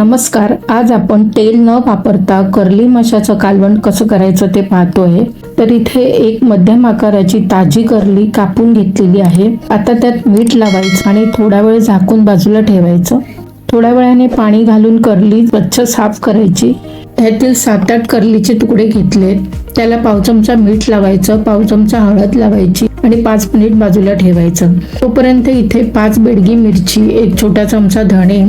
नमस्कार आज आपण तेल न वापरता कर्ली माशाचं कालवण कसं करायचं ते पाहतोय. तर इथे एक मध्यम आकाराची ताजी कर्ली कापून घेतलेली आहे. आता त्यात मीठ लावायचं आणि थोडा वेळ झाकून बाजूला ठेवायचं. थोड्या वेळाने पाणी घालून कर्ली स्वच्छ साफ करायची. ह्यातील सात आठ कर्लीचे तुकडे घेतले. त्याला पाव चमचा मीठ लावायचं पाव चमचा हळद लावायची आणि पाच मिनिट बाजूला ठेवायचं. तोपर्यंत इथे पाच बेडगी मिरची एक छोटा चमचा धणे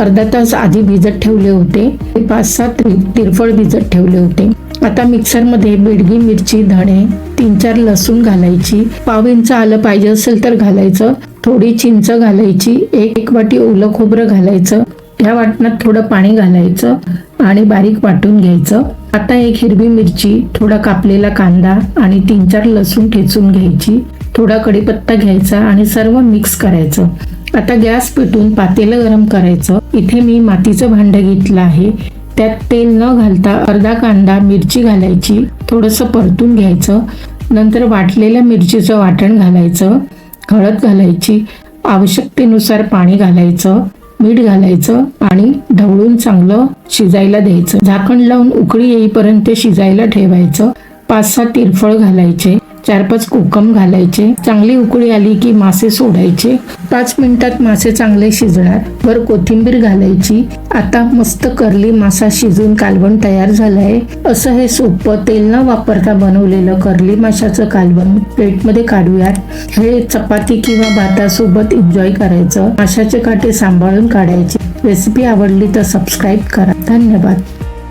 अर्धा तास आधी भिजत ठेवले होते पाच सात तिरफळ भिजत ठेवले होते. आता मिक्सरमध्ये बेडगी मिरची धणे तीन चार लसूण घालायची. पाव इंच आलं पाहिजे असेल तर घालायचं. थोडी चिंच घालायची. एक एक वाटी ओलं खोबरं घालायचं. या वाटणात थोडं पाणी घालायचं आणि बारीक वाटून घ्यायचं. आता एक हिरवी मिरची थोडा कापलेला कांदा आणि तीन चार लसूण ठेचून घ्यायची. थोडा कढीपत्ता घ्यायचा आणि सर्व मिक्स करायचं. आता गॅस पेटून पातेलं गरम करायचं. इथे मी मातीचं भांडं घेतलं आहे. त्यात तेल न घालता अर्धा कांदा मिरची घालायची. थोडंसं परतून घ्यायचं. नंतर वाटलेल्या मिरचीचं वाटण घालायचं. हळद घालायची. आवश्यकतेनुसार पाणी घालायचं. मीठ घालायचं आणि ढवळून चांगलं शिजायला द्यायचं. झाकण लावून उकळी येईपर्यंत शिजायला ठेवायचं. पाच सात तिरफळ घालायचे. चार पाच कोकम घालायचे. चांगली उकळी आली की मासे सोडायचे. पाच मिनिटात मासे चांगले शिजणार. वर कोथिंबीर घालायची. आता मस्त करली मासा शिजून कालवण तयार झालंय. असं हे सोपं तेल न वापरता बनवलेलं करली माशाचं कालवण प्लेटमध्ये काढूयात. हे चपाती किंवा भातासोबत एन्जॉय करायचं. माशाचे काटे सांभाळून काढायचे. रेसिपी आवडली तर सबस्क्राईब करा. धन्यवाद.